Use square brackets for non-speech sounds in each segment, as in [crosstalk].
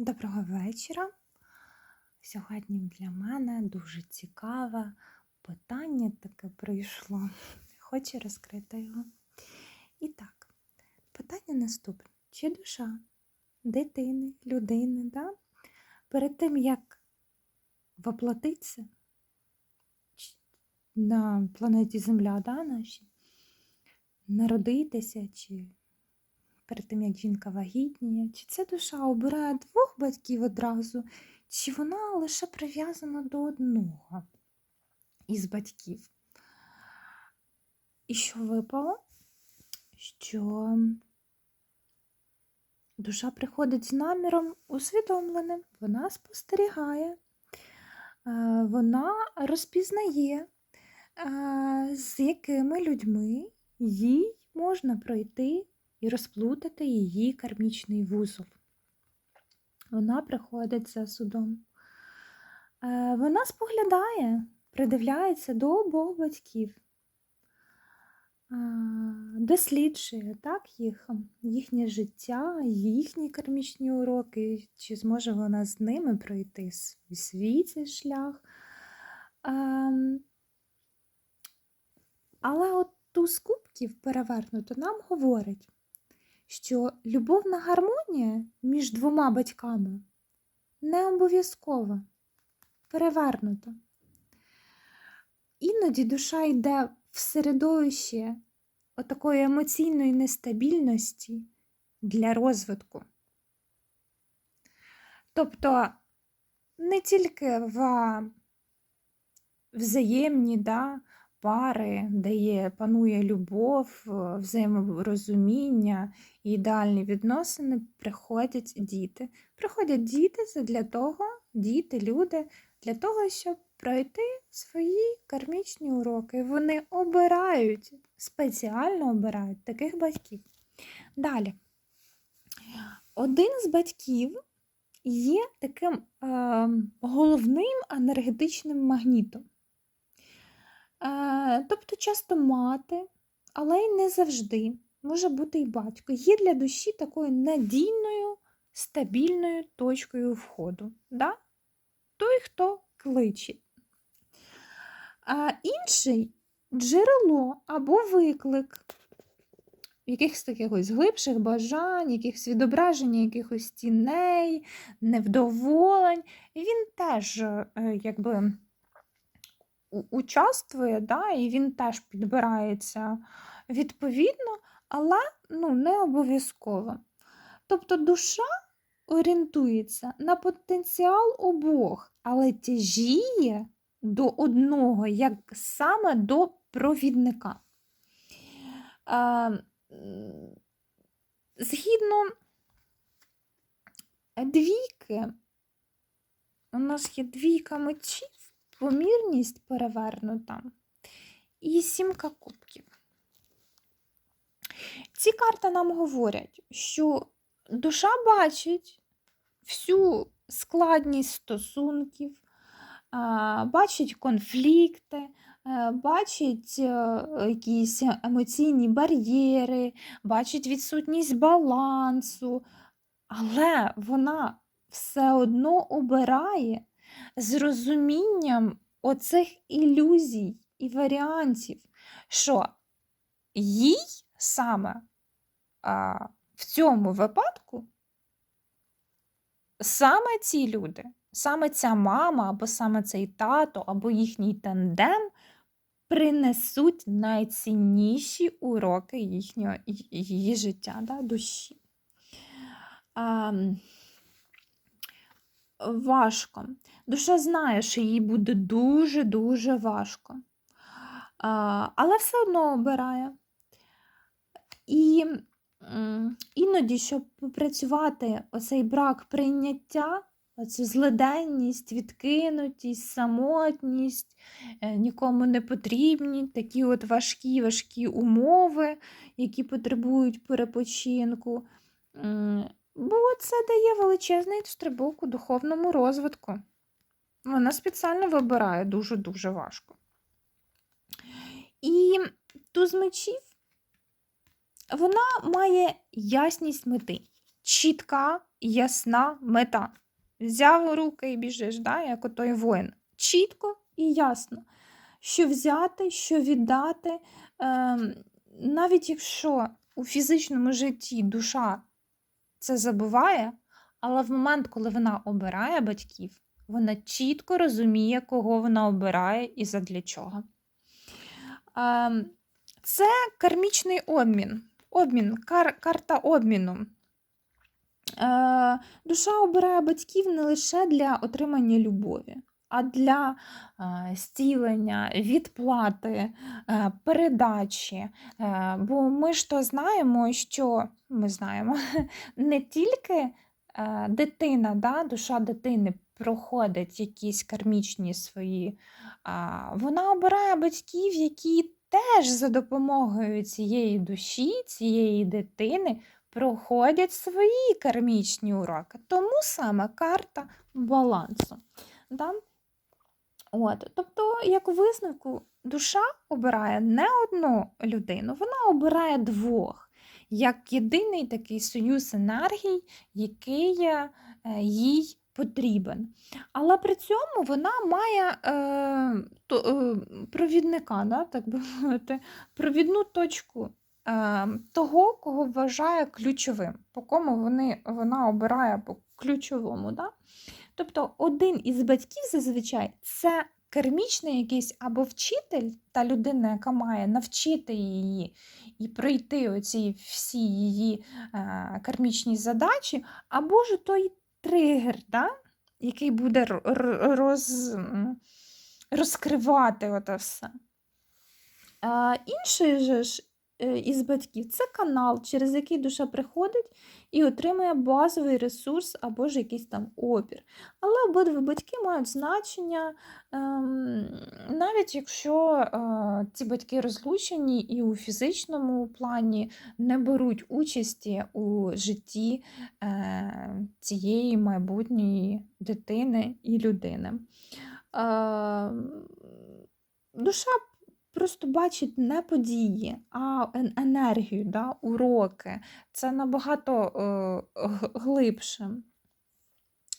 Доброго вечора. Сьогодні для мене дуже цікаве питання таке прийшло. [laughs] Хочу розкрити його. І так, питання наступне: чи душа дитини, людини, да, перед тим, як воплотитися на планеті Земля, да, нашій, народитися чи перед тим, як жінка вагітніє, чи ця душа обирає двох батьків одразу, чи вона лише прив'язана до одного із батьків. І що випало? Що душа приходить з наміром усвідомленим, вона спостерігає, е, вона розпізнає, е, з якими людьми їй можна пройти і розплутати її кармічний вузол. Вона приходить за судом. Е, Вона споглядає, придивляється до обох батьків, досліджує так, їх, їхнє життя, їхні кармічні уроки, чи зможе вона з ними пройти свій, цей шлях. Ем, Але от туз кубків перевернуто нам говорить, що любовна гармонія між двома батьками не обов'язкова, перевернута. Іноді душа йде в середовище отакої емоційної нестабільності для розвитку. Тобто не тільки в взаємні да, пари, де є, панує любов, е, взаєморозуміння і ідеальні відносини, приходять діти. Приходять діти для того, діти, люди, для того, щоб пройти свої кармічні уроки. Вони обирають, спеціально обирають таких батьків. Далі. Один з батьків є таким е, головним енергетичним магнітом. Е, тобто часто мати, але й не завжди може бути і батько. Є для душі такою надійною, стабільною точкою входу. Да? Той, хто кличе. А інший джерело або виклик якихось таких глибших бажань, якихось відображення якихось тіней, невдоволень. Він теж е, якби участвує, да, і він теж підбирається відповідно, але ну, не обов'язково. Тобто душа орієнтується на потенціал обох, але тяжіє до одного, як саме до провідника. Е, Згідно двійки, у нас є двійка мечів, помірність перевернута і сімка кубків. Ці карти нам говорять, що душа бачить всю складність стосунків, бачить конфлікти, е, бачить е, якісь емоційні бар'єри, бачить відсутність балансу, але вона все одно обирає з розумінням оцих ілюзій і варіантів, що їй саме а, в цьому випадку саме ці люди, саме ця мама, або саме цей тато, або їхній тандем принесуть найцінніші уроки їхнього, її життя, да, душі. А, важко. Душа знає, що їй буде дуже-дуже важко. Але все одно обирає. І іноді, щоб попрацювати оцей брак прийняття, оцю злиденність, відкинутість, самотність, е, нікому не потрібні, такі от важкі, важкі умови, які потребують перепочинку. Бо це дає величезний стрибок у духовному розвитку. Вона спеціально вибирає дуже-дуже важко. І туз мечів вона має ясність мети. чітка, ясна мета. Взяв руки і біжиш, да, як отой воїн. Чітко і ясно, що взяти, що віддати. Ем, навіть якщо у фізичному житті душа це забуває, але в момент, коли вона обирає батьків, вона чітко розуміє, кого вона обирає і задля чого. Ем, Це кармічний обмін. Обмін, кар, карта обміну. Е, Душа обирає батьків не лише для отримання любові, а для е, зцілення, відплати, е, передачі. Е, Бо ми ж то знаємо, що ми знаємо, [laughs] не тільки дитина, да, душа дитини проходить якісь кармічні свої, вона обирає батьків, які теж за допомогою цієї душі, цієї дитини проходять свої кармічні уроки. Тому саме карта балансу. Да? От, тобто, як у висновку, душа обирає не одну людину, вона обирає двох, як єдиний такий союз енергій, який е, їй потрібен. Але при цьому вона має е, то, е, провідника, да, так би [laughs] мовити, провідну точку е, того, кого вважає ключовим, по кому вони, вона обирає по ключовому. Да? Тобто один із батьків зазвичай це кермічний якийсь або вчитель, та людина, яка має навчити її і пройти оці всі її е, кармічні задачі, або ж той тригер, да? який буде роз, розкривати оте все. А інший же ж е, із батьків це канал, через який душа приходить і отримує базовий ресурс або ж якийсь там опір. Але обидва батьки мають значення, ем, навіть якщо е, ці батьки розлучені і у фізичному плані не беруть участі у житті е, цієї майбутньої дитини і людини. Е, душа просто бачить не події, а енергію, да, уроки. Це набагато е, глибше.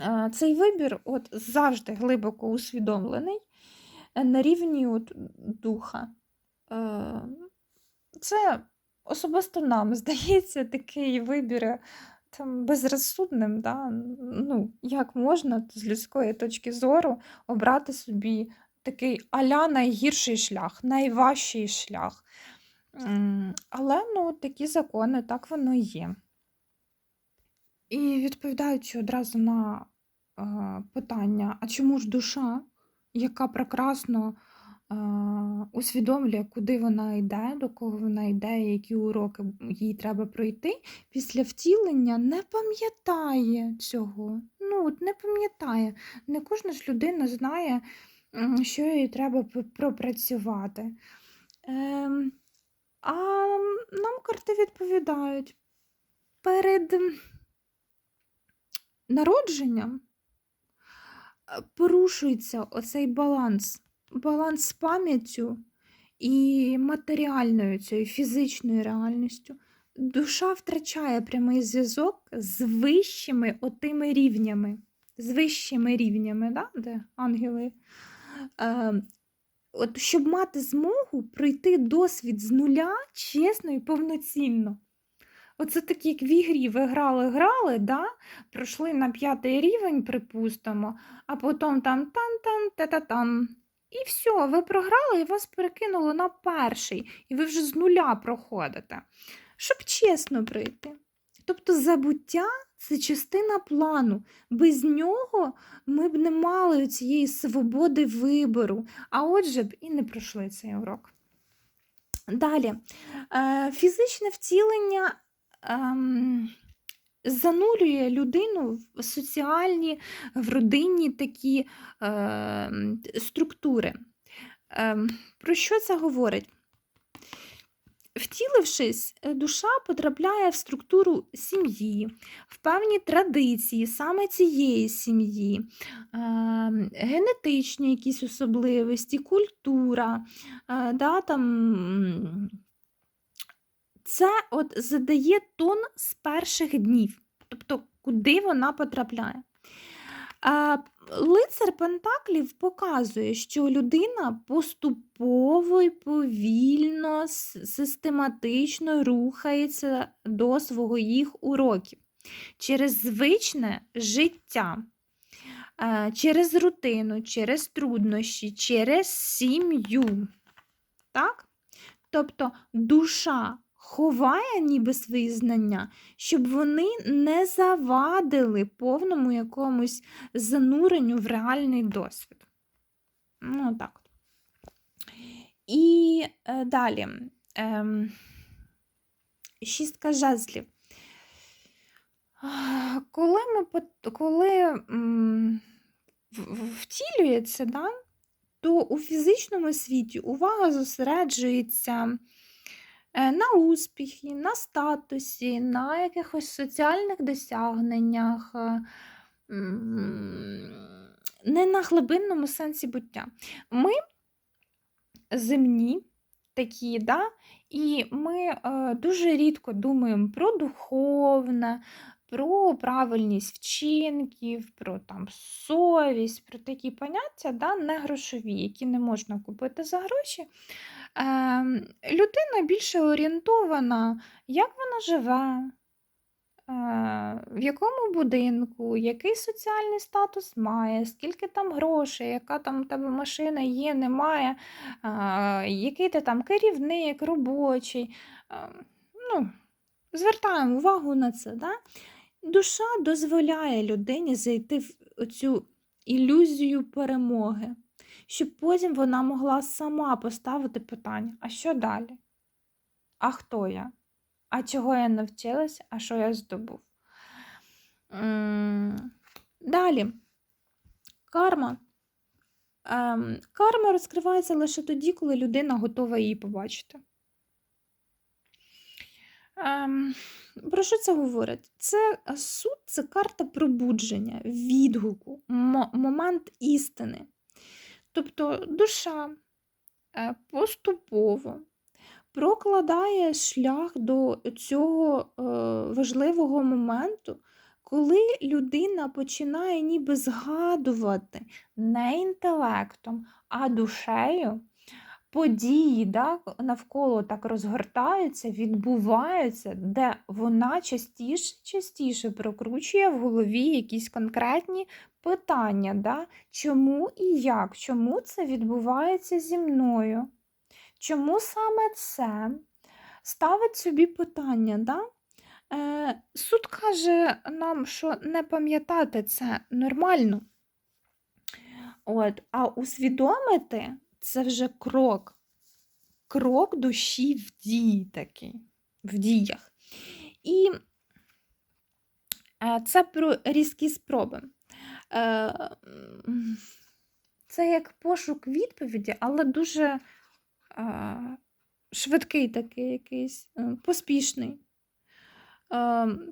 Е, Цей вибір от завжди глибоко усвідомлений е, на рівні от духа. Е, Це особисто нам [laughs] здається такий вибір е, там, безрозсудним. Да? Ну, як можна з людської точки зору обрати собі такий аля найгірший шлях, найважчий шлях. Але ну, такі закони, так воно і є. І відповідаючи одразу на е, питання, а чому ж душа, яка прекрасно е, усвідомлює, куди вона йде, до кого вона йде, які уроки їй треба пройти, після втілення не пам'ятає цього. Ну, от не пам'ятає. Не кожна ж людина знає, що їй треба пропрацювати. Ем, а нам карти відповідають перед народженням е, порушується оцей баланс, баланс з пам'яттю і матеріальною цією фізичною реальністю. Душа втрачає прямий зв'язок з вищими отими рівнями, з вищими рівнями, да? де ангели. От, щоб мати змогу пройти досвід з нуля чесно і повноцінно. Оце так, як в ігрі ви грали, грали, да? пройшли на п'ятий рівень, припустимо, а потім там тан-тан, та-та-там. І все, ви програли і вас перекинуло на перший, і ви вже з нуля проходите. Щоб чесно пройти. Тобто забуття це частина плану. Без нього ми б не мали цієї свободи вибору, а отже б і не пройшли цей урок. Далі, Е, фізичне втілення ем, занурює людину в соціальні, в родинні такі ем, структури. Ем, Про що це говорить? Втілившись, е, душа потрапляє в структуру сім'ї, в певні традиції саме цієї сім'ї, ем, генетичні якісь особливості, культура, е, да, там, це от задає тон з перших днів. Тобто куди вона потрапляє. Лицар Пентаклів показує, що людина поступово і повільно, систематично рухається до своїх уроків через звичне життя, е, через рутину, через труднощі, через сім'ю. Так? Тобто душа ховає ніби свої знання, щоб вони не завадили повному якомусь зануренню в реальний досвід. Ну, так. І е, далі. Ем, шістка жезлів. Коли, ми, коли м, втілюється, да, то у фізичному світі увага зосереджується е, на успіхі, на статусі, на якихось соціальних досягненнях, е, не на глибинному сенсі буття. Ми земні такі, да? і ми е, дуже рідко думаємо про духовне, про правильність вчинків, про там, совість, про такі поняття, да, не грошові, які не можна купити за гроші. Ем, людина більше орієнтована, як вона живе, е, в якому будинку, який соціальний статус має, скільки там грошей, яка там у тебе машина є, немає, е, який ти там керівник, робочий. Е, ну, звертаємо увагу на це. Да? Душа дозволяє людині зайти в цю ілюзію перемоги, щоб потім вона могла сама поставити питання: а що далі? А хто я? А чого я навчилась, а що я здобув? Далі. Карма. Ем, Карма розкривається лише тоді, коли людина готова її побачити. Ем, Про що це говорить? Це суд це карта пробудження, відгуку, мо- момент істини. Тобто душа е, поступово прокладає шлях до цього е, важливого моменту, коли людина починає ніби згадувати не інтелектом, а душею. Події да, навколо так розгортаються, відбуваються, де вона частіше частіше прокручує в голові якісь конкретні питання, да? чому і як, чому це відбувається зі мною? Чому саме це ставить собі питання? Да? Е, суд каже нам, що не пам'ятати це нормально. От, а усвідомити це вже крок. Крок душі в дії такий, в діях. І е, це про різкі спроби. Е, Це як пошук відповіді, але дуже е, швидкий такий якийсь, е, поспішний.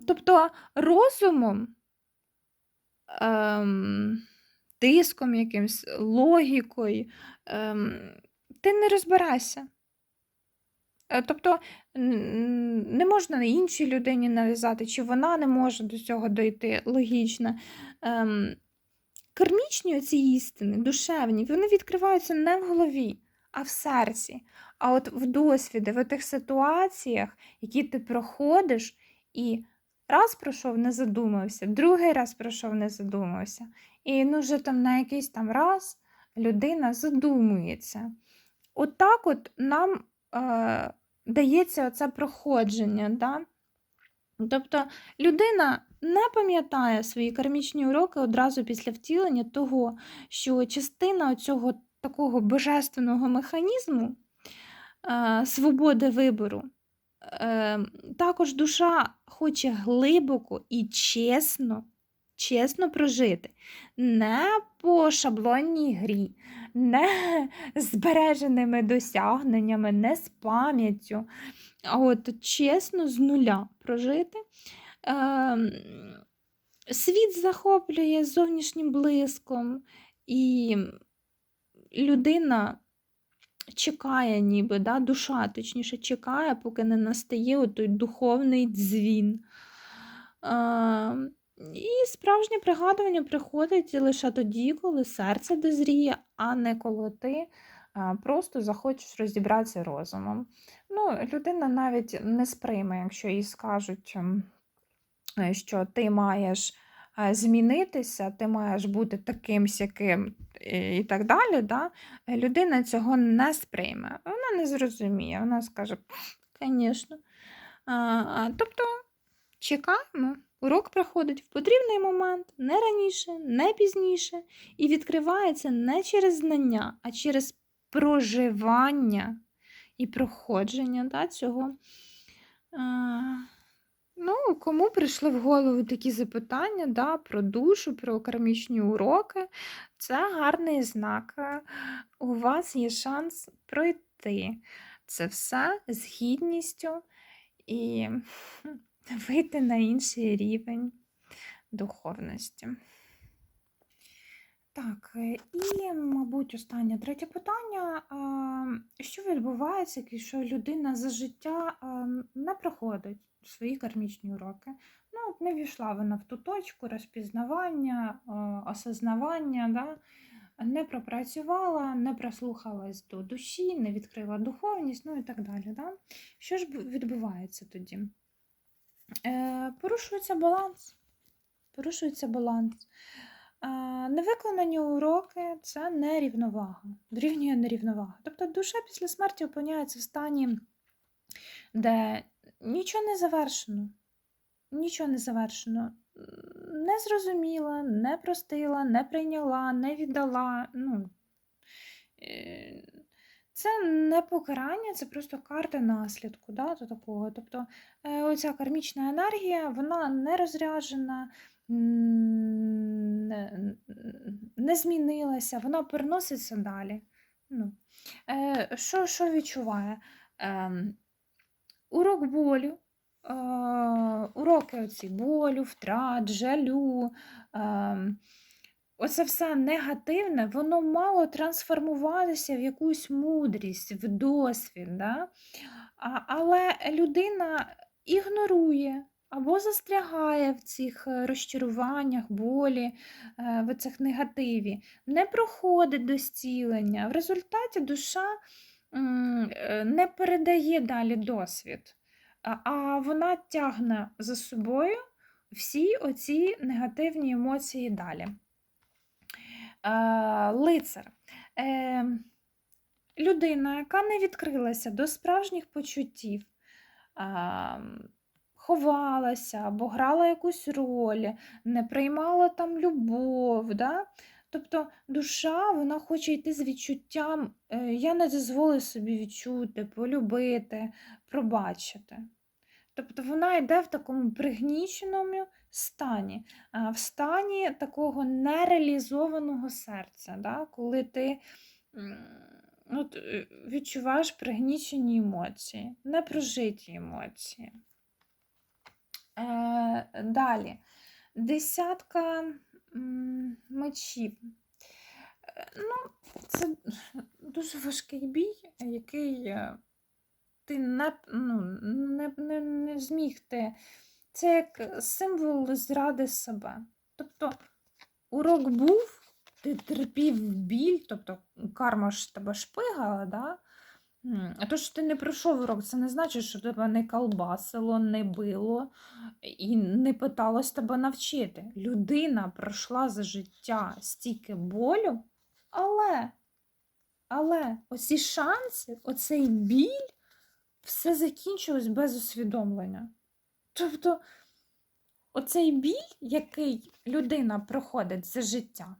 Тобто розумом, ем, тиском якимсь, логікою, ем, ти не розбираєшся. Е, Тобто не можна іншій людині нав'язати, чи вона не може до цього дойти логічно. Кармічні оці істини, душевні, вони відкриваються не в голові, а в серці. А от в досвіді, в тих ситуаціях, які ти проходиш, і раз пройшов, не задумався, другий раз пройшов, не задумався. І ну, вже там на якийсь там раз людина задумується. Отак от, нам е, дається оце проходження. Да? Тобто людина не пам'ятає свої кармічні уроки одразу після втілення того, що частина цього такого божественного механізму е, свободи вибору, е, також душа хоче глибоко і чесно, чесно прожити. Не по шаблонній грі, не збереженими досягненнями, не з пам'яттю, от чесно з нуля прожити. Ем, Світ захоплює зовнішнім блиском, і людина чекає, ніби, да, душа, точніше, чекає, поки не настає той духовний дзвін. Ем, І справжнє пригадування приходить лише тоді, коли серце дозріє, а не коли ти просто захочеш розібратися розумом. Ну, людина навіть не сприйме, якщо їй скажуть, ем, е, що ти маєш е, змінитися, ти маєш бути таким сяким і так далі. Да? Е, Людина цього не сприйме. Вона не зрозуміє, вона скаже, звісно. Тобто чекаємо. Урок проходить в потрібний момент, не раніше, не пізніше, і відкривається не через знання, а через проживання і проходження да, цього. Ну, Кому прийшли в голову такі запитання да, про душу, про кармічні уроки, це гарний знак. У вас є шанс пройти це все з гідністю і вийти на інший рівень духовності. Так, е, і, мабуть, останнє третє питання. Що відбувається, якщо людина за життя не проходить свої кармічні уроки? Ну, Не війшла вона в ту точку розпізнавання, осознавання, да? не пропрацювала, не прислухалась до душі, не відкрила духовність, ну і так далі. Да? Що ж відбувається тоді? Е, Порушується баланс. Порушується баланс. Невиконані уроки це нерівновага, дорівнює нерівновага. Тобто душа після смерті опиняється в стані, де нічого не завершено, нічого не завершено не зрозуміла, не простила, не прийняла, не віддала. Ну, е, Це не покарання, це просто карта наслідку да, до такого. Тобто е, оця кармічна енергія, вона не розряджена, не, не змінилася, вона переноситься далі. Ну, е, Що що відчуває? Ем, урок болю, уроки оці болю, втрат, жалю. Оце все негативне, воно мало трансформуватися в якусь мудрість, в досвід. Да? А, Але людина ігнорує або застрягає в цих е, розчаруваннях, болі, е, в цих негативі, не проходить до зцілення. В результаті душа е, не передає далі досвід а вона тягне за собою всі оці негативні емоції далі. Лицар. Людина, яка не відкрилася до справжніх почуттів, ховалася або грала якусь роль, не приймала там любов. Да? Тобто душа вона хоче йти з відчуттям, е, я не дозволю собі відчути, полюбити, пробачити. Тобто вона йде в такому пригніченому стані, в стані такого нереалізованого серця, да? коли ти от, е, відчуваєш пригнічені емоції, непрожиті емоції. Е, Далі, десятка мечів. Е, ну, Це дуже важкий бій, який е, ти не ну, не, не, не зміг ти. Це як символ зради себе. Тобто урок був, ти терпів біль, тобто карма ж тебе шпигала, да? а то, що ти не пройшов урок, це не значить, що тебе не колбасило, не било і не питалось тебе навчити. Людина пройшла за життя стільки болю, але, але оці шанси, оцей біль все закінчилось без усвідомлення. Тобто, оцей біль, який людина проходить за життя,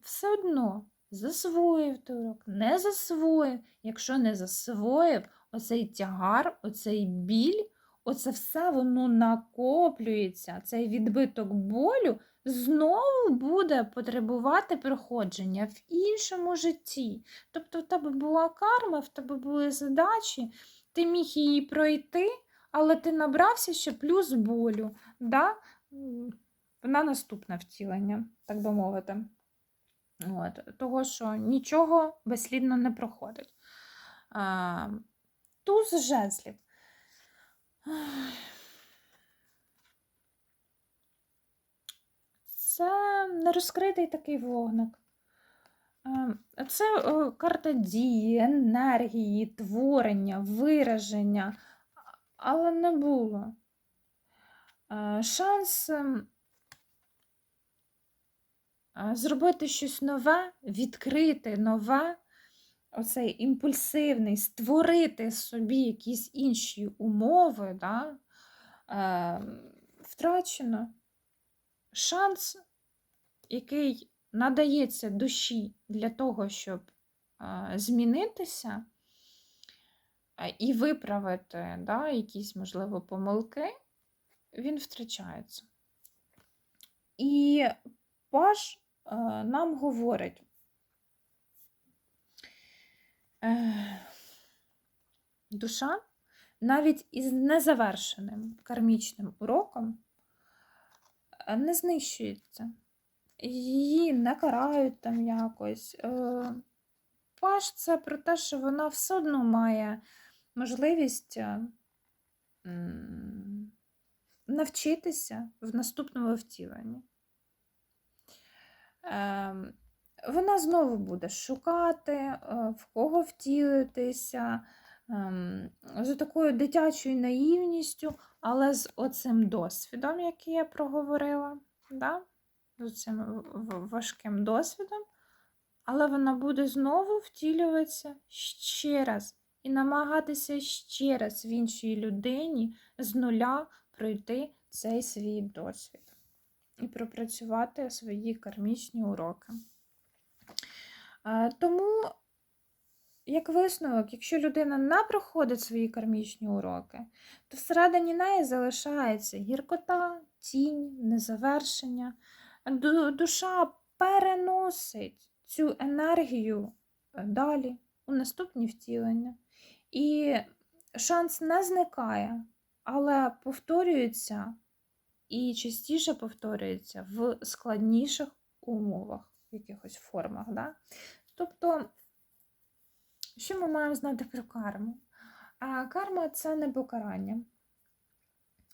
все одно засвоїв той урок, не засвоїв. Якщо не засвоїв, оцей тягар, оцей біль, оце все воно накоплюється, цей відбиток болю знову буде потребувати проходження в іншому житті. Тобто, в тебе була карма, в тебе були задачі, ти міг її пройти, але ти набрався ще плюс болю. Да? На наступне втілення, так би мовити. От, Того, що нічого безслідно не проходить. А, Туз жезлів. Це нерозкритий такий вогник. Ем, це е, карта дії, енергії, творення, вираження, але не було. Е, шанс ем, е, зробити щось нове, відкрити нове оцей імпульсивний, створити собі якісь інші умови, да, е, втрачено. Шанс, який надається душі для того, щоб е, змінитися е, і виправити да, якісь, можливо, помилки, він втрачається. І Паш е, нам говорить, душа навіть із незавершеним кармічним уроком е, не знищується. Її не карають там якось. Е, Паш це про те, що вона все одно має можливість е, навчитися в наступному втіленні. Вона знову буде шукати, е, в кого втілитися, ем, з такою дитячою наївністю, але з оцим досвідом, який я проговорила, да? з цим важким досвідом, але вона буде знову втілюватися ще раз і намагатися ще раз в іншій людині з нуля пройти цей свій досвід і пропрацювати свої кармічні уроки. Е, Тому, як висновок, якщо людина не проходить свої кармічні уроки, то всередині неї залишається гіркота, тінь, незавершення. Душа переносить цю енергію е, далі у наступні втілення. І шанс не зникає, але повторюється і частіше повторюється в складніших умовах, якихось формах. Да? Тобто, що ми маємо знати про карму? А карма це не покарання.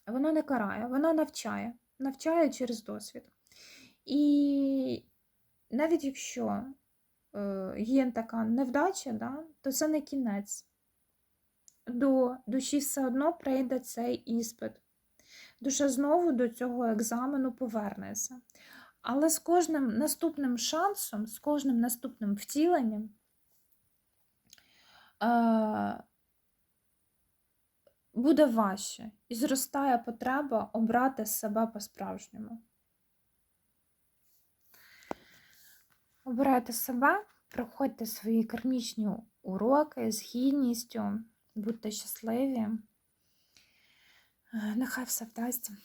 Вона не карає, вона навчає, навчає через досвід. І навіть якщо е, є така невдача, да, то це не кінець. До душі все одно прийде цей іспит. Душа знову до цього екзамену повернеться. Але з кожним наступним шансом, з кожним наступним втіленням е, буде важче і зростає потреба обрати себе по-справжньому. Обирайте себе, проходьте свої кармічні уроки з гідністю, будьте щасливі. Е, Нехай все вдасться.